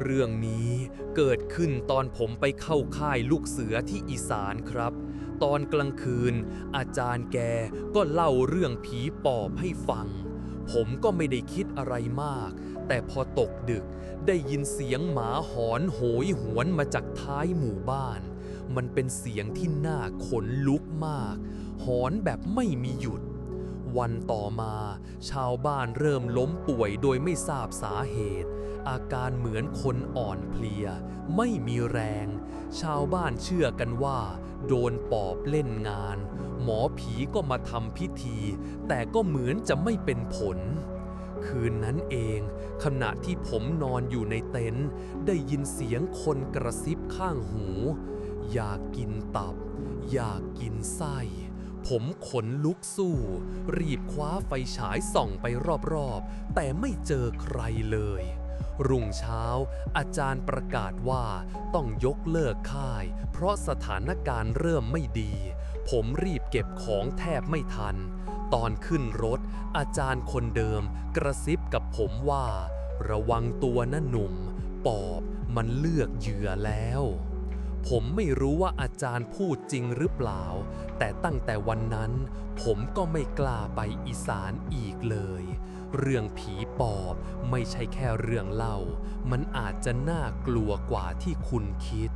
เรื่องนี้เกิดขึ้นตอนผมไปเข้าค่ายลูกเสือที่อีสานครับ ตอนกลางคืน อาจารย์แกก็เล่าเรื่องผีปอบให้ฟัง ผมก็ไม่ได้คิดอะไรมาก แต่พอตกดึกได้ยินเสียงหมาหอนโหยหวนมาจากท้ายหมู่บ้าน มันเป็นเสียงที่น่าขนลุกมาก หอนแบบไม่มีหยุด วันต่อมา ชาวบ้านเริ่มล้มป่วยโดยไม่ทราบสาเหตุ อาการเหมือนคนอ่อนเพลีย ไม่มีแรง ชาวบ้านเชื่อกันว่า โดนปอบเล่นงาน หมอผีก็มาทำพิธี แต่ก็เหมือนจะไม่เป็นผล คืนนั้นเอง ขณะที่ผมนอนอยู่ในเต็นท์ได้ยินเสียงคนกระซิบข้างหู อยากกินตับ อยากกินไส้ ผมขนลุกสู้ รีบคว้าไฟฉายส่องไปรอบๆ แต่ไม่เจอใครเลย รุ่งเช้า อาจารย์ประกาศว่าต้องยกเลิกค่าย เพราะสถานการณ์เริ่มไม่ดี ผมรีบเก็บของแทบไม่ทัน ตอนขึ้นรถ อาจารย์คนเดิมกระซิบกับผมว่า ระวังตัวนะหนุ่ม ปอบมันเลือกเหยื่อแล้ว ผมไม่รู้ว่าอาจารย์พูดจริงหรือเปล่า แต่ตั้งแต่วันนั้นผมก็ไม่กล้าไปอีสานอีกเลย เรื่องผีปอบไม่ใช่แค่เรื่องเล่า มันอาจจะน่ากลัวกว่าที่คุณคิด